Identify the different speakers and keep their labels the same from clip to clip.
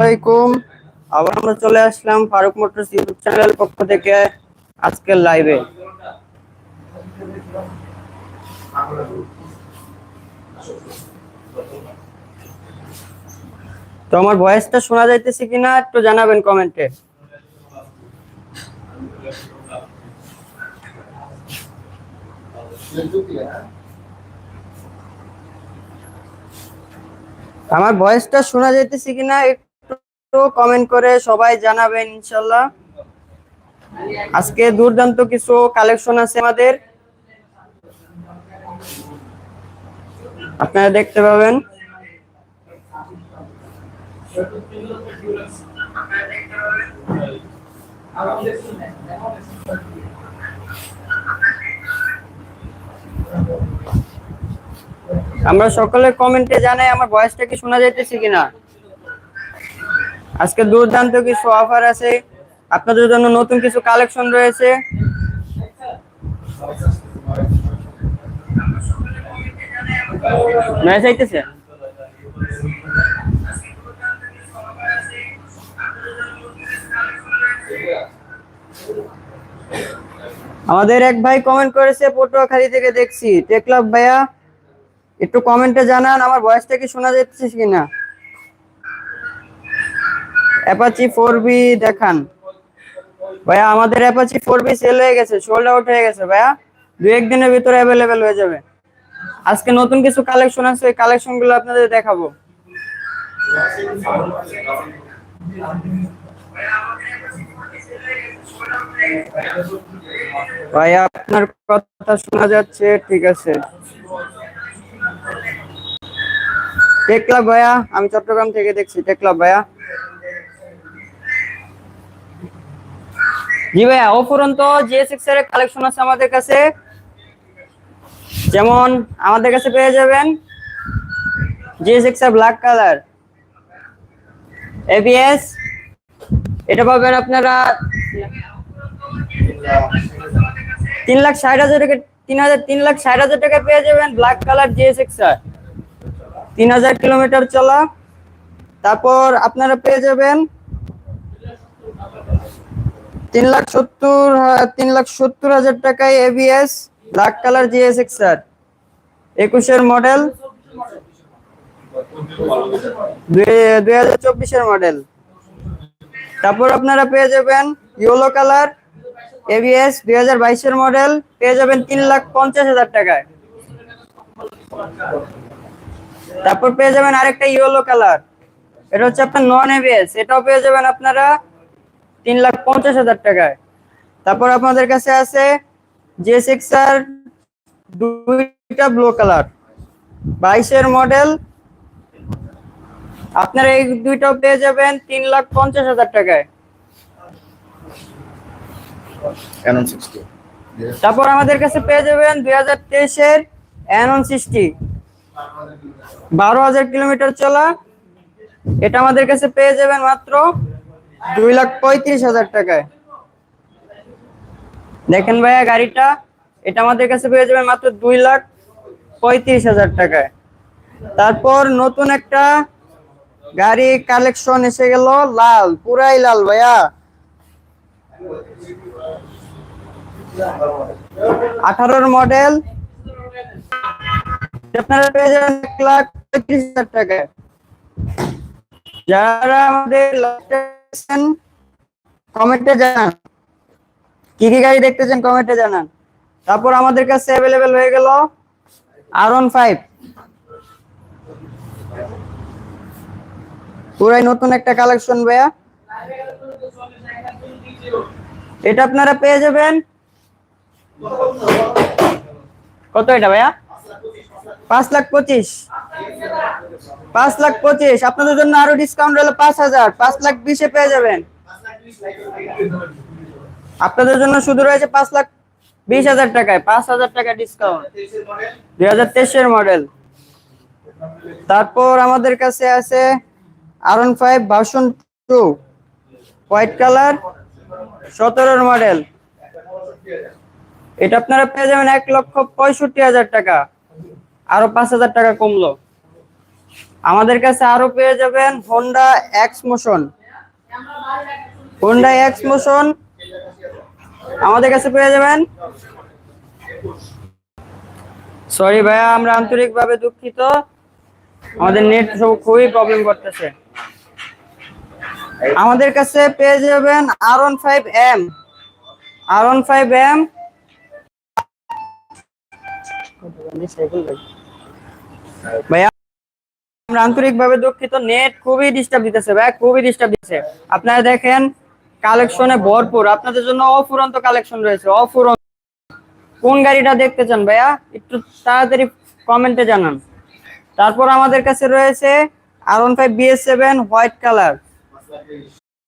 Speaker 1: আলাইকুম। আবার আমরা চলে আসলাম ফারুক মোটরস ইউটিউব চ্যানেল পক্ষ থেকে আজকের লাইভে। তো আমার ভয়েসটা শোনা যাইতেছে কিনা একটু জানাবেন কমেন্টে। আমার ভয়েসটা শোনা যাইতেছে কিনা কমেন্ট করে সবাই জানাবেন, ইনশাল্লাহ। আজকে দুর্দান্ত কিছু কালেকশন আছে আমাদের। আপনারা দেখতে পাবেন। আমরা সকলে কমেন্টে জানাই, আমার ভয়েসটা কি শোনা যাইতেছে কিনা? আজকে দুর্দান্ত কিছু অফার আছে। আপনাদের জন্য নতুন কিছু কালেকশন রয়েছে। আমাদের এক ভাই কমেন্ট করেছে, পটুয়াখালী থেকে দেখছি। টেকলাভ ভাইয়া, একটু কমেন্টে জানান, আমার ভয়েসটা কি শোনা যাচ্ছে কিনা? অ্যাপাচি ফোর বি দেখান। ভাইয়া, আমাদের অ্যাপাচি ফোর বি সেল হয়ে গেছে সোল্ড আউট হয়ে গেছে, ভাইয়া। দু একদিনের ভিতরে অ্যাভেলেবেল হয়ে যাবে। আজকে নতুন কিছু কালেকশন আছে, ওই কালেকশনগুলো আপনাদের দেখাবো। ভাইয়া, আপনার কথা শোনা যাচ্ছে, ঠিক আছে। টেকলাভ ভাইয়া, আমি চট্টগ্রাম থেকে দেখছি টেকলাভ ভাইয়া। জি ভাইয়া, অফুরন্ত জিএসএক্স এর কালেকশন আছে আমাদের কাছে। যেমন আমাদের কাছে পেয়ে যাবেন জিএসএক্স এর ব্ল্যাক কালার এবিএস এটা পাবেন আপনারা তিন লাখ ষাট হাজার টাকা, তিন হাজার, তিন লাখ ষাট হাজার টাকা পেয়ে যাবেন ব্ল্যাক কালার জিএসএক্স আর তিন হাজার কিলোমিটার চলা, তারপর আপনারা পেয়ে যাবেন তিন লাখ সত্তর হা- তিন লাখ সত্তর হাজার টাকায় ABS black colour GSX R একুশের মডেল দুই হাজার চব্বিশের মডেল তারপর আপনারা পেয়ে যাবেন ইয়েলো কালার এবিএস দুই হাজার বাইশের মডেল পেয়ে যাবেন তিন লাখ পঞ্চাশ হাজার টাকায়। তারপর পেয়ে যাবেন আরেকটা ইয়েলো কালার এটা হচ্ছে আপনার নন এবিএস এটাও পেয়ে যাবেন আপনারা তিন লাখ পঞ্চাশ হাজার টাকায়। তারপর আপনাদের কাছে আছে জেসিক্স আর দুইটা ব্লু কালার বাইশের মডেল আপনারা এই দুইটা পেয়ে যাবেন তিন লাখ পঞ্চাশ হাজার টাকায়। তারপর আমাদের কাছে পেয়ে যাবেন দুই হাজার তেইশের অ্যানন সিক্সটি বারো হাজার কিলোমিটার চলা এটা আমাদের কাছে পেয়ে যাবেন মাত্র দুই লাখ পঁয়ত্রিশ হাজার টাকায়। দেখেন ভাইয়া গাড়িটা, এটা আমাদের কাছে পেয়ে যাবেন মাত্র দুই লাখ পঁয়ত্রিশ হাজার টাকায়। তারপর নতুন একটা গাড়ি কালেকশন এসে গেল, লাল, পুরাই লাল ভাইয়া। আঠারোর মডেল। আপনারা পেয়ে যাবেন এক লাখ পঁয়ত্রিশ হাজার টাকায়। যারা আমাদের কমেন্টে জানান। কি কি গাড়ি দেখতেছেন কমেন্টে জানান। তারপর আমাদের কাছে অ্যাভেলেবেল হয়ে গেল আর ওয়ান ফাইভ পুরাই নতুন একটা কালেকশন ভাইয়া। এটা আপনারা পেয়ে যাবেন। কত এটা, ভাইয়া? পাঁচ লাখ পঁচিশ। পাঁচ লাখ পঁচিশ। আপনাদের জন্য আরও ডিসকাউন্ট হলো পাঁচ হাজার। পাঁচ লাখ বিশে পেয়ে যাবেন। আপনাদের জন্য শুধু রয়েছে পাঁচ লাখ বিশ হাজার টাকায়। পাঁচ হাজার টাকা ডিসকাউন্ট দুই হাজার তেইশের মডেল তারপর আমাদের কাছে আছে R one five version two white colour সতেরোর মডেল এটা আপনারা পেয়ে যাবেন এক লক্ষ পঁয়ষট্টি হাজার টাকা। আরও পাঁচ হাজার টাকা কমলো। আমাদের কাছে আরও পেয়ে যাবেন Honda X motion Honda X motion আমাদের কাছে পেয়ে যাবেন। সরি ভাইয়া, আমরা আন্তরিকভাবে দুঃখিত। আমাদের নেট সব খুবই প্রবলেম করতেছে। আমাদের কাছে পেয়ে যাবেন R one five M R one five M ভাইয়া আন্তরিকভাবে দুঃখিত। নেট খুবই ডিস্টার্ব দিতেছে ভাই খুবই ডিস্টার্ব দিচ্ছে আপনারা দেখেন কালেকশনে ভরপুর। আপনাদের জন্য অফুরন্ত কালেকশন রয়েছে, অফুরন্ত। কোন গাড়িটা দেখতে চান ভাইয়া? একটু তাড়াতাড়ি কমেন্টে জানান। তারপর আমাদের কাছে রয়েছে R one five BS seven white colour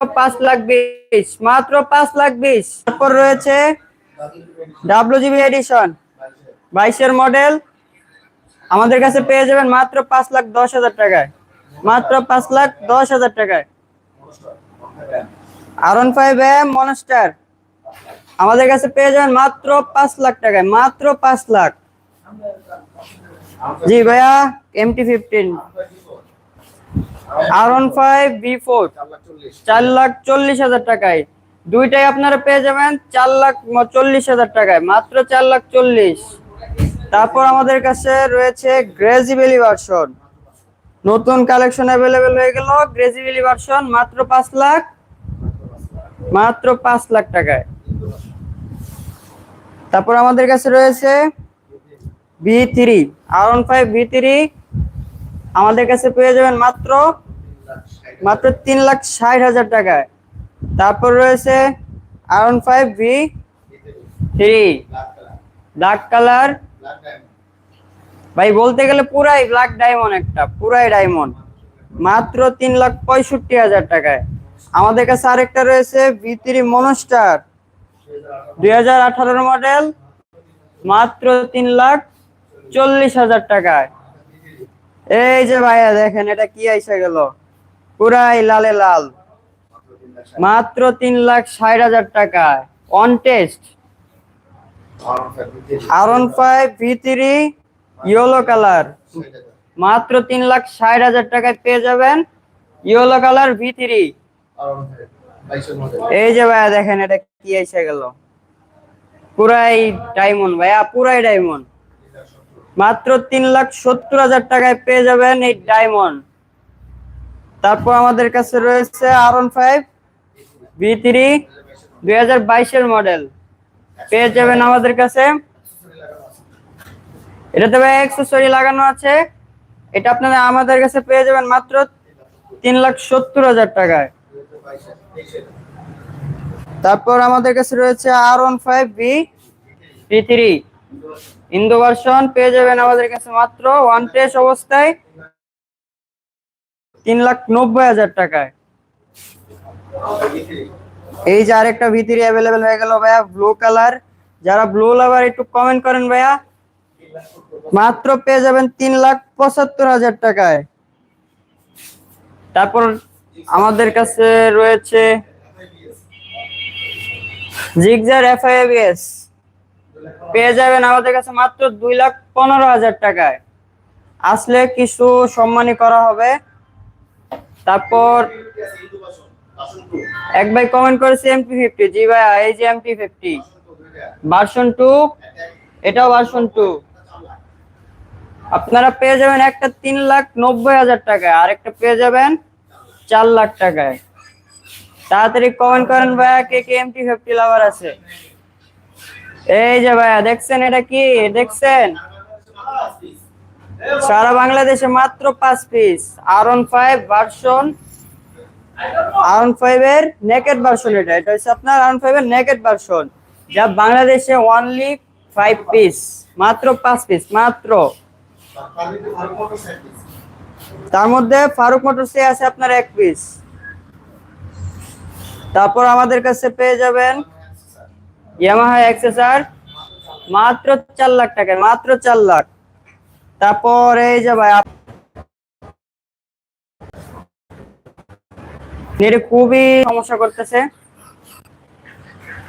Speaker 1: পাঁচ লাখ বিশ, মাত্র পাঁচ লাখ বিশ। তারপর রয়েছে ডাব্লিউ জিবি এডিশন বাইশের মডেল আমাদের কাছে পেয়ে যাবেন মাত্র পাঁচ লাখ দশ হাজার টাকায়। মাত্র পাঁচ লাখ দশ হাজার টাকায়। R one five M monster আমাদের কাছে পেয়ে যাবেন মাত্র পাঁচ লাখ টাকায়, মাত্র পাঁচ লাখ। জি ভাইয়া MT fifteen R one five B four চার লাখ চল্লিশ হাজার টাকায়। দুইটাই আপনারা পেয়ে যাবেন চার লাখ চল্লিশ হাজার টাকায়, মাত্র চার লাখ চল্লিশ। তারপর আমাদের কাছে রয়েছে গ্রেজিবেলি ভার্সন নতুন কালেকশন অ্যাভেলেবেল হয়ে গেল গ্রেজিবেলি ভার্সন মাত্র পাঁচ লাখ। মাত্র পাঁচ লাখ টাকায়। তারপর আমাদের কাছে রয়েছে B three R one five B three আমাদের কাছে পেয়ে যাবেন মাত্র মাত্র তিন লাখ ষাট হাজার টাকায়। তারপর রয়েছে R one five V three black colour ভাই, বলতে গেলে পুরাই ব্ল্যাক ডায়মন্ড একটা, পুরাই ডায়মন্ড মাত্র তিন লাখ পঁয়ষট্টি হাজার টাকায়। আমাদের কাছে আরেকটা রয়েছে ভি থ্রি মনস্টার দুই হাজার আঠারোর মডেল মাত্র তিন লাখ চল্লিশ হাজার টাকায়। এই যে ভাইয়া, দেখেন এটা কি আইসা গেল। পুরাই লালে লাল। মাত্র তিন লাখ ষাট হাজার টাকায়। On test R one five V three yellow colour মাত্র তিন লাখ ষাট হাজার টাকায় পেয়ে যাবেন ইয়েলো কালার ভি থ্রি এই যে ভাইয়া দেখেন, এটা কি এসে গেল। পুরাই ডায়মন্ড ভাইয়া, পুরাই ডায়মন্ড মাত্র তিন লাখ সত্তর হাজার টাকায় পেয়ে যাবেন এই ডায়মন্ড তারপর আমাদের কাছে রয়েছে R one five B three দুই হাজার বাইশের মডেল পেয়ে যাবেন আমাদের কাছে। এটাতে ভাই অ্যাক্সেসরি লাগানো আছে। এটা আপনারা আমাদের কাছে পেয়ে যাবেন মাত্র তিন লাখ সত্তর হাজার টাকায়। তারপর আমাদের কাছে রয়েছে R one five B three Indo version পেয়ে যাবেন আমাদের কাছে মাত্র ওয়ান টেস্ট অবস্থায় তিন লাখ নব্বই হাজার টাকায়। এই যে আরেকটা ভিতরে অ্যাভেলেবেল হয়ে গেল ভাইয়া ব্লু কালার যারা ব্লু লাভার একটু কমেন্ট করেন ভাইয়া। মাত্র পেয়ে যাবেন তিন লাখ পঁচাত্তর হাজার টাকায়। তারপর আমাদের কাছে রয়েছে জিগজার এফআইএবিএস পেয়ে যাবেন আমাদের কাছে মাত্র দুই লাখ পনেরো হাজার টাকায়। আসলে কিছু সম্মানী করা হবে। তারপর এক ভাই কমেন্ট করেছে এমপি ফিফটি জি ভাই, এই যে এমপি ফিফটি ভার্সন টু এটাও ভার্সন টু আপনারা পেয়ে যাবেন একটা তিন লাখ নব্বই হাজার টাকায়, আর একটা পেয়ে যাবেন চার লাখ টাকায়। তাড়াতাড়ি কমেন্ট করেন ভাইয়া, কে কে এমটি ফিফটি লাভার আছে? এই যে ভাইয়া, দেখছেন এটা কি? দেখছেন? সারা বাংলাদেশে মাত্র পাঁচ piece R one five version R five এর নেকেট ভার্সন এটা। এটা হচ্ছে আপনার আর ফাইভ এর নেকেট ভার্সন যা বাংলাদেশে অনলি ফাইভ পিস মাত্র পাঁচ পিস মাত্র। তার মধ্যে ফারুক মোটরসে আছে আপনার এক পিস তারপর আমাদের কাছে পেয়ে যাবেন ইয়ামাহা এক্সেসার মাত্র চার লাখ টাকায়, মাত্র চার লাখ। তারপর এই যে ভাই নেটে খুবই সমস্যা করতেছে।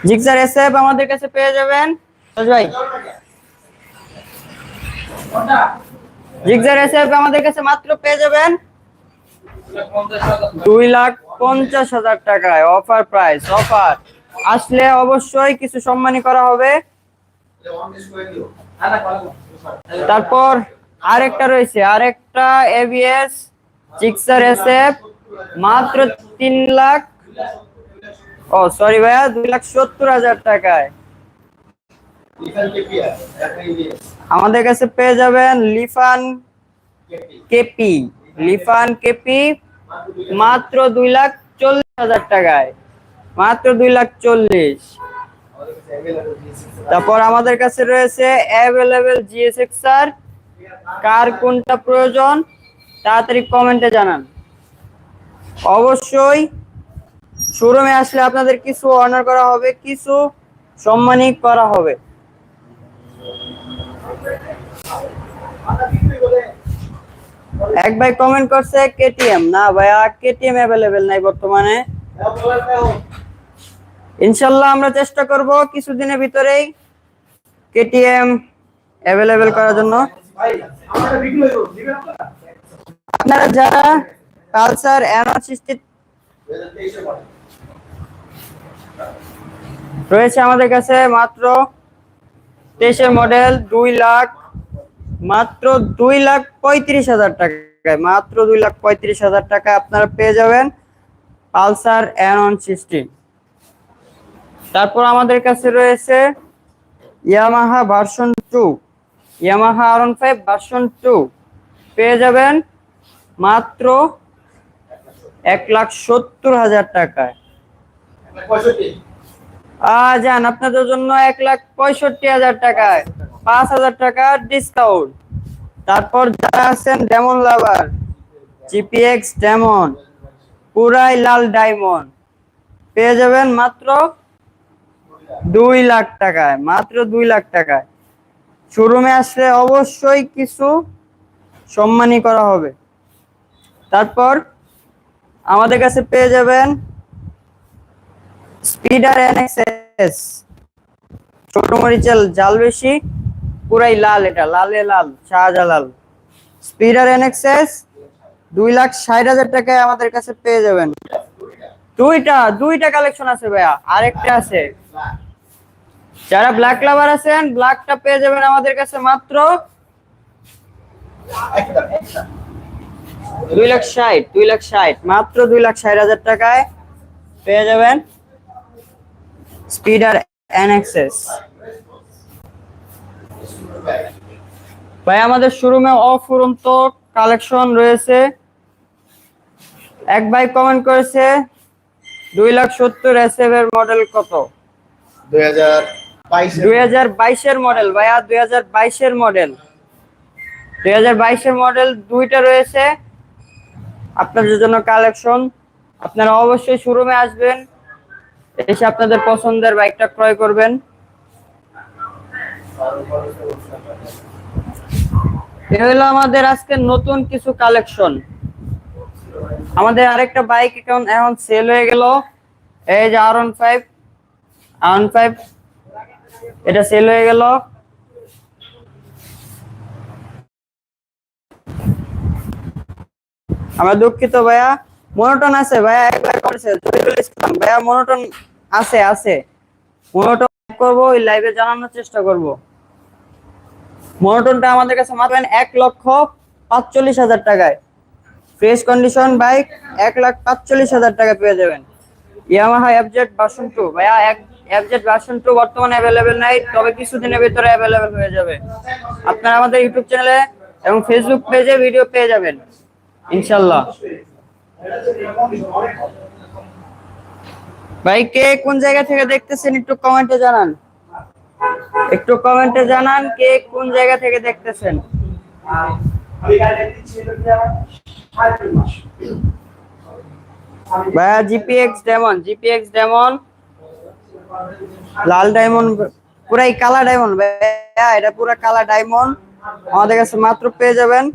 Speaker 1: জিক্সার এসএফ আমাদের কাছে পেয়ে যাবেন। ভাই। জিক্সার এসএফ আমাদের কাছে মাত্র পেয়ে যাবেন। দুই লাখ পঞ্চাশ হাজার টাকায় অফার প্রাইস, অফার। আসলে অবশ্যই কিছু সম্মানী করা হবে। তারপর আরেকটা রয়েছে, আরেকটা এবিএস জিক্সার এসএফ। মাত্র তিন লাখ, ও সরি ভাইয়া, দুই লাখ সত্তর হাজার টাকায়। আমাদের কাছে পেয়ে যাবেন লিফান কেপি লিফান কেপি, মাত্র দুই লাখ চল্লিশ হাজার টাকায়। মাত্র দুই লাখ চল্লিশ। তারপর আমাদের কাছে রয়েছে অ্যাভেলেবেল জিএসএক্স কার কোনটা প্রয়োজন, তাড়াতাড়ি কমেন্টে জানান। অবশ্যই শোরুমে আসলে আপনাদের কিছু অনার করা হবে, কিছু সম্মানী করা হবে। এক ভাই কমেন্ট করছে কেটিএম না ভাইয়া কেটিএম অ্যাভেলেবেল নাই বর্তমানে। ইনশাল্লাহ আমরা চেষ্টা করব কিছুদিনের ভিতরেই কেটিএম অ্যাভেলেবেল করার জন্য। আপনারা যারা পালসার অ্যানাসিস্টেড রয়েছে আমাদের কাছে মাত্র তেইশের মডেল দুই লাখ, মাত্র দুই লাখ পঁয়ত্রিশ হাজার টাকায়, মাত্র দুই লাখ পঁয়ত্রিশ হাজার টাকা আপনারা পেয়ে যাবেন পালসার অ্যানন সিক্সটিন। তারপর আমাদের কাছে রয়েছে Yamaha version two, Yamaha R five version two. পেয়ে যাবেন মাত্র এক লাখ সত্তর হাজার টাকায়। যান আপনাদের জন্য এক লাখ পঁয়ষট্টি হাজার টাকায়। পাঁচ হাজার টাকা ডিসকাউন্ট তারপর যারা আছেন ডেমন লাভার জিপিএক্স ডেমন পুরাই লাল ডায়মন্ড পেয়ে যাবেন মাত্র দুই লাখ টাকায় মাত্র দুই লাখ টাকায়। শোরুমে আসলে অবশ্যই কিছু সম্মানী করা হবে। তারপর আমাদের কাছে পেয়ে যাবেন স্পিডার এনএক্সএস। ছোট মরিচের জাল বেশি, পুরাই লাল এটা, লালে লাল, শাহজালাল। স্পিডার এনএক্সএস, দুই লাখ ষাট হাজার টাকায় আমাদের কাছে পেয়ে যাবেন। দুইটা দুইটা কালেকশন আছে ভাইয়া, আরেকটা আছে। যারা ব্ল্যাক লাভার আছেন, ব্ল্যাকটা পেয়ে যাবেন আমাদের কাছে মাত্র দুই লাখ ষাট দুই লাখ ষাট। মাত্র দুই লাখ ষাট হাজার টাকায় পেয়ে যাবেন স্পিডার এনএক্সএস ভাই আমাদের শোরুমে অফুরন্ত কালেকশন রয়েছে। এক ভাই কমেন্ট করেছে দুই লাখ সত্তর এর মডেল কত?
Speaker 2: দুই হাজার বাইশ
Speaker 1: দুই হাজার বাইশের মডেল ভাইয়া দুই হাজার বাইশের মডেল দুই হাজার বাইশের মডেল দুইটা রয়েছে। আপনাদের জন্য কালেকশন আপনারা অবশ্যই শোরুমে আসবেন, এসে আপনাদের পছন্দের বাইকটা ক্রয় করবেন। এ আমাদের আজকে নতুন কিছু কালেকশন আমাদের আরেকটা বাইক এখন এখন সেল হয়ে গেল। এই যে R one five R one five এটা সেল হয়ে গেল। আমরা দুঃখিত ভাইয়া। মনোটন আছে ভাইয়া, একবার করেছে জহিরুল ইসলাম ভাইয়া, মনোটন আছে আছে। মনোটন করব, ওই লাইভে জানানোর চেষ্টা করব। মনোটনটা আমাদের কাছে মাত্র এক লক্ষ পাঁচচল্লিশ হাজার টাকায়। ফ্রেশ কন্ডিশন বাইক এক লাখ পাঁচচল্লিশ হাজার টাকা পেয়ে যাবেন। ইয়ামাহা এফজেড ভার্সন টু ভাইয়া, এক এফজেড ভার্সন টু বর্তমানে অ্যাভেলেবেল নাই, তবে কিছুদিনের ভিতরে অ্যাভেলেবেল হয়ে যাবে। আপনারা আমাদের ইউটিউব চ্যানেলে এবং ফেসবুক পেজে ভিডিও পেয়ে যাবেন। ইনশাল্লাহ ভাই, কে কোন জায়গা থেকে দেখতেছেন একটু কমেন্টে জানান। একটু কমেন্টে জানান কে কোন জায়গা থেকে দেখতেছেন। ভাইয়া, জিপিএক্স ডেমন জিপিএক্স ডেমন লাল ডায়মন্ড, পুরাই কালা ডায়মন্ড। ভাইয়া, এটা পুরা কালা ডায়মন্ড। আমাদের কাছে মাত্র পেয়ে যাবেন।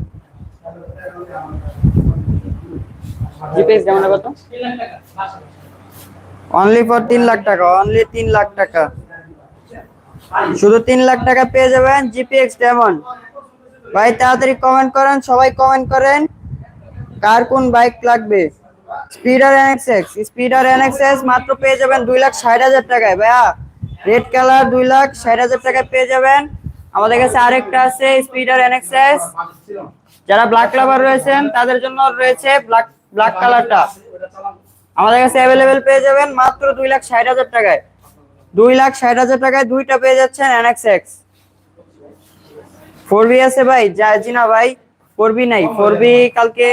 Speaker 1: জিপিএক্স ডেমন কত? অনলি ফর তিন লাখ টাকা অনলি তিন লাখ টাকা। শুধু তিন লাখ টাকা পেয়ে যাবেন জিপিএক্স ডেমন ভাই, তাড়াতাড়ি কমেন্ট করেন, সবাই কমেন্ট করেন। কার কোন বাইক লাগবে? স্পিডার এনএক্সএক্স স্পিডার এনএক্সএস মাত্র পেয়ে যাবেন দুই লাখ ষাট হাজার টাকায়। ভাইয়া রেড কালার দুই লাখ ষাট হাজার টাকায় পেয়ে যাবেন। আমাদের কাছে আরেকটা আছে স্পিডার এনএক্সএস যারা ব্ল্যাক লাভার রয়েছেন, তাদের জন্য রয়েছে ব্ল্যাক ব্ল্যাক কালারটা আমাদের কাছে অ্যাভেলেবেল পেয়ে যাবেন মাত্র দুই লাখ ষাট হাজার টাকায়। দুই লাখ ষাট হাজার টাকায় দুইটা পেয়ে যাচ্ছেন এনএক্সএক্স ফোর বি আছে ভাই যা না ভাই। ফোর বি নাই ফোর বি কালকে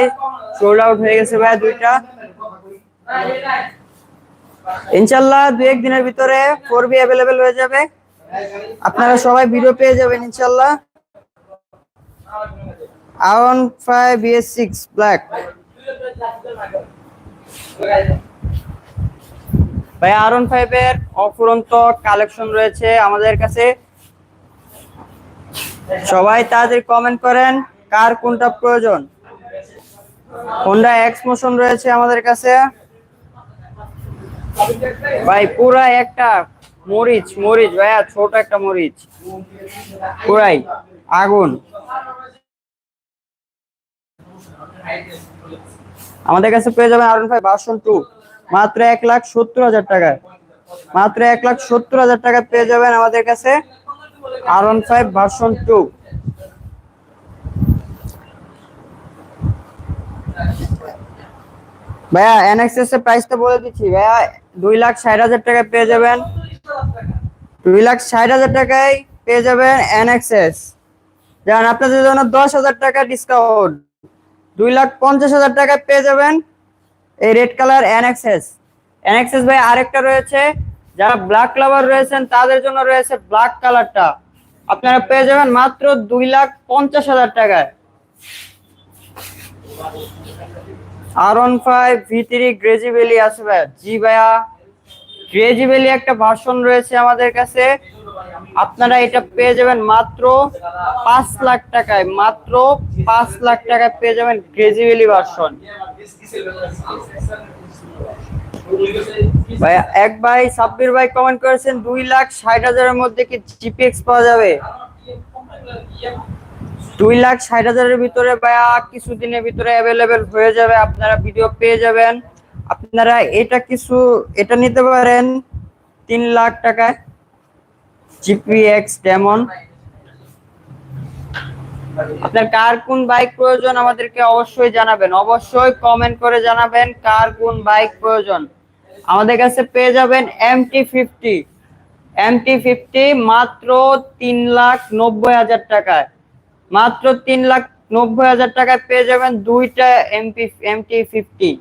Speaker 1: সোল্ড আউট হয়ে গেছে ভাই দুইটা। ইনশাল্লাহ দুই এক দিনের ভিতরে ফোর বি অ্যাভেলেবেল হয়ে যাবে। আপনারা সবাই ভিডিও পেয়ে যাবেন ইনশাল্লাহ। R one five BS six black ভাই আরন ফাইভ এর অফুরন্ত কালেকশন রয়েছে আমাদের কাছে। সবাই তাদের কমেন্ট করেন, কার কোনটা প্রয়োজন? হোন্ডা এক্স মোশন রয়েছে আমাদের কাছে। ভাই, পুরা একটা মরিচ মরিচ, ভাইয়া, ছোট একটা মরিচ। পুরাই, আগুন। আমাদের কাছে পেয়ে যাবেন আরন ফাইভ ভার্সন টু মাত্র এক লাখ সত্তর হাজার টাকায়। মাত্র এক লাখ সত্তর হাজার টাকা পেয়ে যাবেন আমাদের কাছে আরন ফাইভ ভার্সন টু ভাইয়া এনএক্সএস এর প্রাইসটা বলে দিচ্ছি। ভাইয়া, দুই লাখ ষাট হাজার টাকায় পেয়ে যাবেন। দুই লাখ ষাট হাজার টাকায় পেয়ে যাবেন এনএক্সএস যেমন আপনাদের জন্য দশ হাজার টাকা ডিসকাউন্ট দুই লাখ পঞ্চাশ হাজার টাকায় পেয়ে যাবেন এই রেড কালার এনএক্সএস। এনএক্সএস ভাই আরেকটা রয়েছে। যারা ব্ল্যাক লাভার রয়েছেন, তাদের জন্য রয়েছে ব্ল্যাক কালারটা। আপনারা পেয়ে যাবেন মাত্র দুই লাখ পঞ্চাশ হাজার টাকায়। R one five V three গ্রেজি ভ্যালি আছে ভাই। জি ভাইয়া, গ্রেজি ভ্যালি একটা ভার্সন রয়েছে আমাদের কাছে। আপনারা এটা পেয়ে যাবেন মাত্র পাঁচ লাখ টাকায়, মাত্র পাঁচ লাখ টাকায় পেয়ে যাবেন গ্রেজি ভ্যালি ভার্সন ভাই এক ভাই, সাব্বির ভাই কমেন্ট করেছেন, দুই লাখ ষাট হাজারের মধ্যে কি জিপিএক্স পাওয়া যাবে? দুই লাখ ষাট হাজারের ভিতরে ভাইয়া, কিছুদিনের ভিতরে অ্যাভেলেবেল হয়ে যাবে, আপনারা ভিডিও পেয়ে যাবেন। আপনারা এটা কিছু, এটা নিতে পারেন তিন লাখ টাকায়। জিপিএক্স ডেমন আপনার কার কোন বাইক প্রয়োজন আমাদেরকে অবশ্যই জানাবেন। অবশ্যই কমেন্ট করে জানাবেন কার কোন বাইক প্রয়োজন। আমাদের কাছে পেয়ে যাবেন এমটি ফিফটি এমটি ফিফটি মাত্র তিন লাখ নব্বই হাজার টাকায়। মাত্র তিন লাখ নব্বই হাজার টাকায় পেয়ে যাবেন দুইটা এমপি এমটি ফিফটি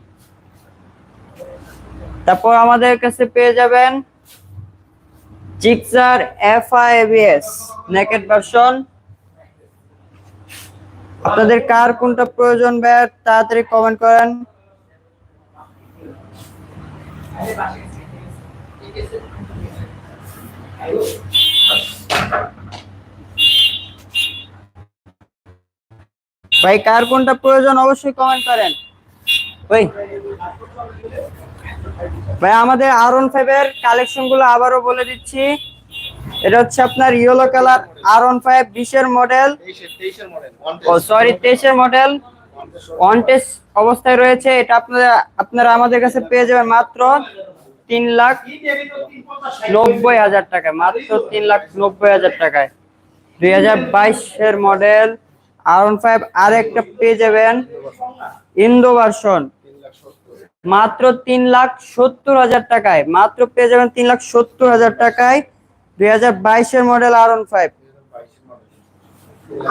Speaker 1: তারপর আমাদের কাছে পেয়ে যাবেন Gixxer FI ABS naked version. আপনাদের কার কোনটা প্রয়োজন ভাই তাড়াতাড়ি কমেন্ট করেন। ভাই, কার কোনটা প্রয়োজন, অবশ্যই কমেন্ট করেন। ওই। ভাই, আমাদের আর ওয়ান ফাইভ এর কালেকশনগুলো আবারও বলে দিচ্ছি। এটা হচ্ছে আপনার yellow colour R one five বিশের মডেল ও সরি তেইশের মডেল টেস্ট অবস্থায় রয়েছে। এটা আপনারা আপনারা আমাদের কাছে পেয়ে যাবেন মাত্র তিন লাখ নব্বই হাজার টাকায়। মাত্র তিন লাখ নব্বই হাজার টাকায়। দুই হাজার বাইশের মডেল আর ওয়ান ফাইভ আর একটা পেয়ে যাবেন। ইন্দো ভার্সন মাত্র তিন লাখ সত্তর হাজার টাকায়। মাত্র পেয়ে যাবেন তিন লাখ সত্তর হাজার টাকায় দুই হাজার বাইশের মডেল আর ওয়ান ফাইভ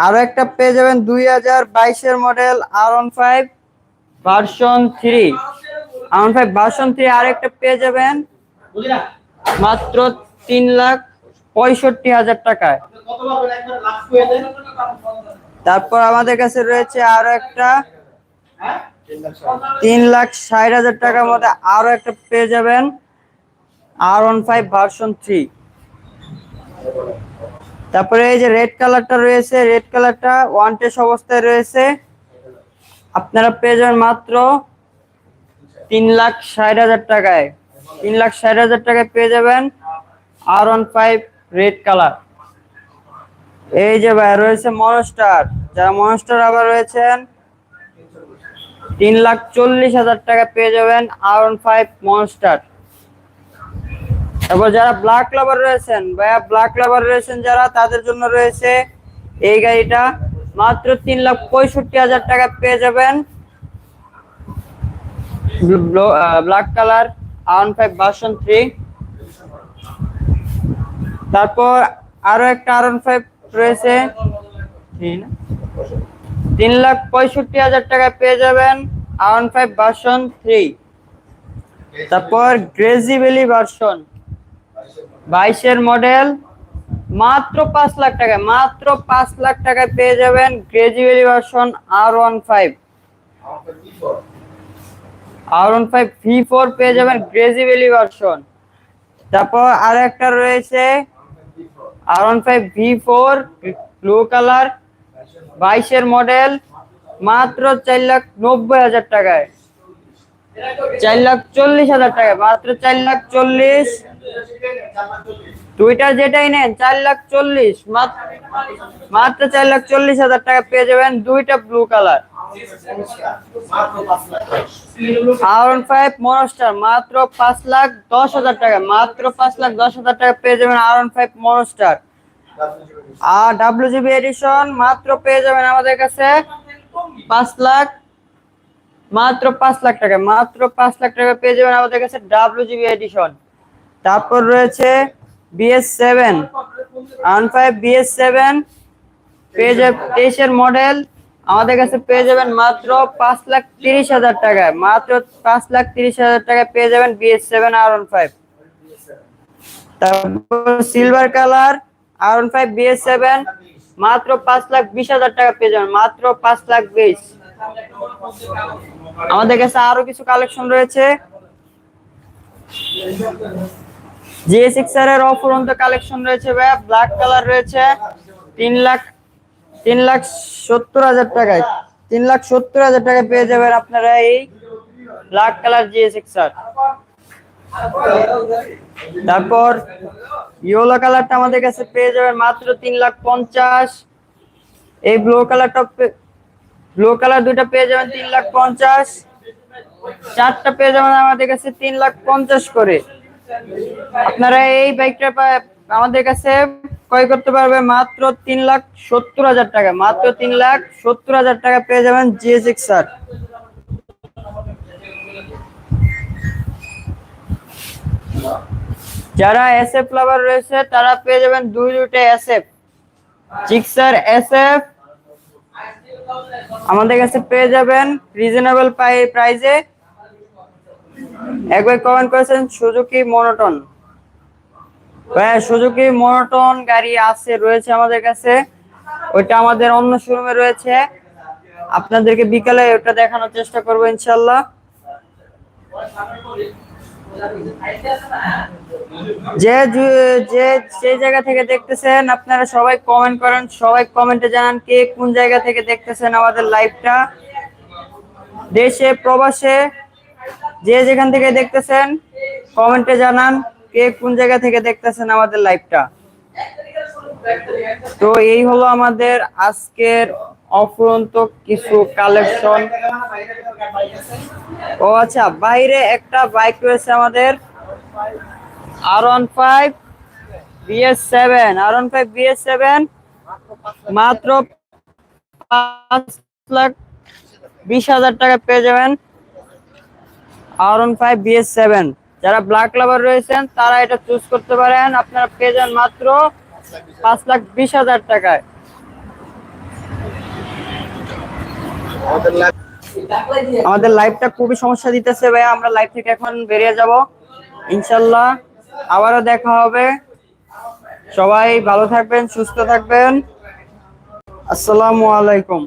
Speaker 1: আরও একটা পেয়ে যাবেন দুই হাজার বাইশের model R one five version three R one five version three আর একটা পেয়ে যাবেন মাত্র তিন লাখ পঁয়ষট্টি হাজার টাকায়। তারপর আমাদের কাছে রয়েছে আরও একটা তিন লাখ ষাট হাজার টাকার মধ্যে আরও একটা পেয়ে যাবেন। R one five version three তারপরে এই যে রেড কালারটা রয়েছে রেড কালারটা ওয়ান টেস্ট অবস্থায় রয়েছে। আপনারা পেয়ে যাবেন মাত্র তিন লাখ ষাট হাজার টাকায়। তিন লাখ ষাট হাজার টাকায় পেয়ে যাবেন R one five red colour এই যে ভাই, রয়েছে মনস্টার। যারা মনস্টার আবার রয়েছেন তিন লাখ চল্লিশ হাজার টাকা পেয়ে যাবেন ওয়ান ফাইভ মনস্টার তারপর যারা ব্ল্যাক লাভার রয়েছেন, ভাইয়া ব্ল্যাক লাভার রয়েছেন যারা, তাদের জন্য রয়েছে এই গাড়িটা। মাত্র তিন লাখ পঁয়ষট্টি হাজার টাকা পেয়ে যাবেন। Black colour R five version three তারপর আরও একটা আর ফাইভ রয়েছে? তিন লাখ পঁয়ষট্টি হাজার টাকা পেয়ে যাবেন R one five version three. তারপর গ্রেজি ভ্যালি ভার্সন। বাইশের মডেল মাত্র পাঁচ লাখ টাকা মাত্র পাঁচ লাখ টাকায় পেয়ে যাবেন গ্রেজি valley version R one five R one five V four পেয়ে যাবেন গ্রেজি ভ্যালি ভার্সন। তারপর আর একটা রয়েছে R one five V four blue colour বাইশের মডেল মাত্র চার লাখ নব্বই হাজার টাকায়। চার লাখ চল্লিশ হাজার টাকা মাত্র চার লাখ চল্লিশ। টুইটার যেটাই নেন, চার লাখ চল্লিশ মাত্র চার লাখ চল্লিশ হাজার টাকা পেয়ে যাবেন দুইটা ব্লু কালার ফাইভ মনস্টার মাত্র পাঁচ লাখ দশ হাজার টাকা, মাত্র পাঁচ লাখ দশ হাজার টাকা পেয়ে যাবেন আর ওয়ান ফাইভ মনস্টার আর ডাব্লিউ জিবি এডিশন মাত্র পেয়ে যাবেন আমাদের কাছে পাঁচ লাখ, মাত্র পাঁচ লাখ টাকা, মাত্র পাঁচ লাখ টাকা পেয়ে যাবেন আমাদের কাছে ডাব্লিউ জিবি এডিশন তারপর রয়েছে BS seven one five BS seven পেয়ে যাবে তেইশের মডেল আমাদের কাছে পেয়ে যাবেন মাত্র পাঁচ লাখ তিরিশ হাজার টাকায়, মাত্র পাঁচ লাখ তিরিশ হাজার টাকায় পেয়ে যাবেন BS seven R one five তারপর silver colour R one five BS seven মাত্র পাঁচ লাখ বিশ হাজার টাকা পেয়ে যাবেন, মাত্র পাঁচ লাখ বিশ। আমাদের কাছে আরও কিছু কালেকশন রয়েছে। জিএ সিক্স এর অফুরন্ত কালেকশন রয়েছে ভাইয়া ব্ল্যাক কালার রয়েছে, তিন লাখ তিন লাখ সত্তর হাজার টাকায়, তিন লাখ সত্তর হাজার টাকা পেয়ে যাবেন আপনারা এই black colour GA six R তারপর ইয়েলো কালারটা আমাদের কাছে পেয়ে যাবেন মাত্র তিন লাখ পঞ্চাশ। এই ব্লু কালারটা ব্লু কালার দুইটা পেয়ে যাবেন তিন লাখ পঞ্চাশ। চারটা পেয়ে যাবেন আমাদের কাছে তিন লাখ পঞ্চাশ করে। আপনারা এই বাইকটা আমাদের কাছে ক্রয় করতে পারবে মাত্র তিন লাখ সত্তর হাজার টাকা। মাত্র তিন লাখ সত্তর হাজার টাকা পেয়ে যাবেন জিএস এক্স যারা এসএফ লাভার রয়েছে, তারা পেয়ে যাবেন দুই দুইটা এসএফ জিক্সার এসএফ আমাদের কাছে পেয়ে যাবেন রিজনেবল প্রাইজে একবার কমেন্ট করেছেন, সুজুকি মনোটন হ্যাঁ সুজুকি মনোটন গাড়ি আছে, রয়েছে আমাদের কাছে। ওইটা আমাদের অন্য শোরুমে রয়েছে। আপনাদেরকে বিকালে ওটা দেখানোর চেষ্টা করব ইনশাল্লাহ। যে যে- যে জায়গা থেকে দেখতেছেন, আপনারা সবাই কমেন্ট করেন, সবাই কমেন্টে জানান কে কোন জায়গা থেকে দেখতেছেন আমাদের লাইভটা দেশে, প্রবাসে, যে যেখান থেকে দেখতেছেন কমেন্টে জানান কে কোন জায়গা থেকে দেখতেছেন আমাদের লাইভটা তো এই হলো আমাদের আজকের অফুরন্ত কিছু কালেকশন ও আচ্ছা বাইরে একটা বাইক রয়েছে আমাদের। R one five BS seven R one five BS seven মাত্র পাঁচ লাখ বিশ হাজার টাকা পেয়ে যাবেন। R one five BS seven যারা ব্ল্যাক লাভার রয়েছেন, তারা এটা চুজ করতে পারেন। আপনারা পেয়ে যান মাত্র পাঁচ লাখ বিশ হাজার টাকায়। আমাদের লাইভটা খুবই সমস্যা দিতেছে ভাই আমরা লাইভ থেকে এখন বেরিয়ে যাব। ইনশাল্লাহ আবারও দেখা হবে। সবাই ভালো থাকবেন, সুস্থ থাকবেন। আসসালামু আলাইকুম।